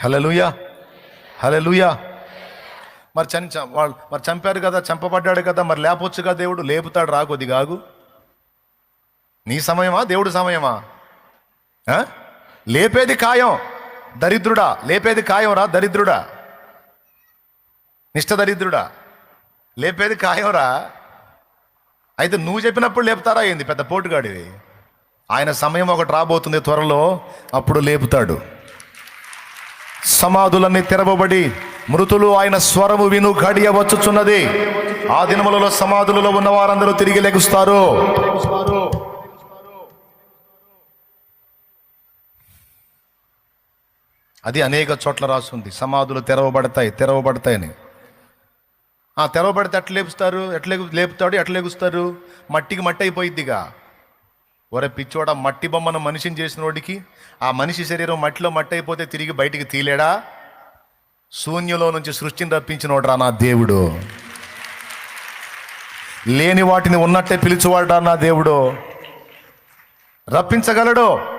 హలలుయా హలలుయా మరి చని వాళ్ళు మరి చంపారు కదా చంపబడ్డాడు కదా మరి లేపొచ్చుగా దేవుడు లేపుతాడు రాకొద్ది కాగు నీ సమయమా దేవుడు సమయమా? లేపేది ఖాయం దరిద్రుడా. లేపేది ఖాయం రా దరిద్రుడా. నిష్ట దరిద్రుడా. లేపేది ఖాయం రా. అయితే నువ్వు చెప్పినప్పుడు లేపుతారా ఏంది పెద్ద పోటుగాడివి? ఆయన సమయం ఒకటి రాబోతుంది త్వరలో అప్పుడు లేపుతాడు. సమాధులన్నీ తెరవబడి మృతులు ఆయన స్వరము విను గడియ వచ్చుచున్నది. ఆ దినములలో సమాధులలో ఉన్న వారందరూ తిరిగి లెగుస్తారు. అది అనేక చోట్ల రాస్తుంది సమాధులు తెరవబడతాయి తెరవబడతాయని. ఆ తెరవబడితే ఎట్లా లేపుస్తారు ఎట్లా లేపుతాడు ఎట్లా లెగుస్తారు? మట్టికి మట్టి అయిపోయిద్దిగా. ఒరే పిచ్చోడ మట్టి బొమ్మను మనిషిని చేసిన వాడికి ఆ మనిషి శరీరం మట్టిలో మట్టి అయిపోతే తిరిగి బయటికి తీలేడా? శూన్యంలో నుంచి సృష్టిని రప్పించినోడ్రా నా దేవుడు. లేని వాటిని ఉన్నట్టే పిలిచేవాడురా నా దేవుడు. రప్పించగలడు.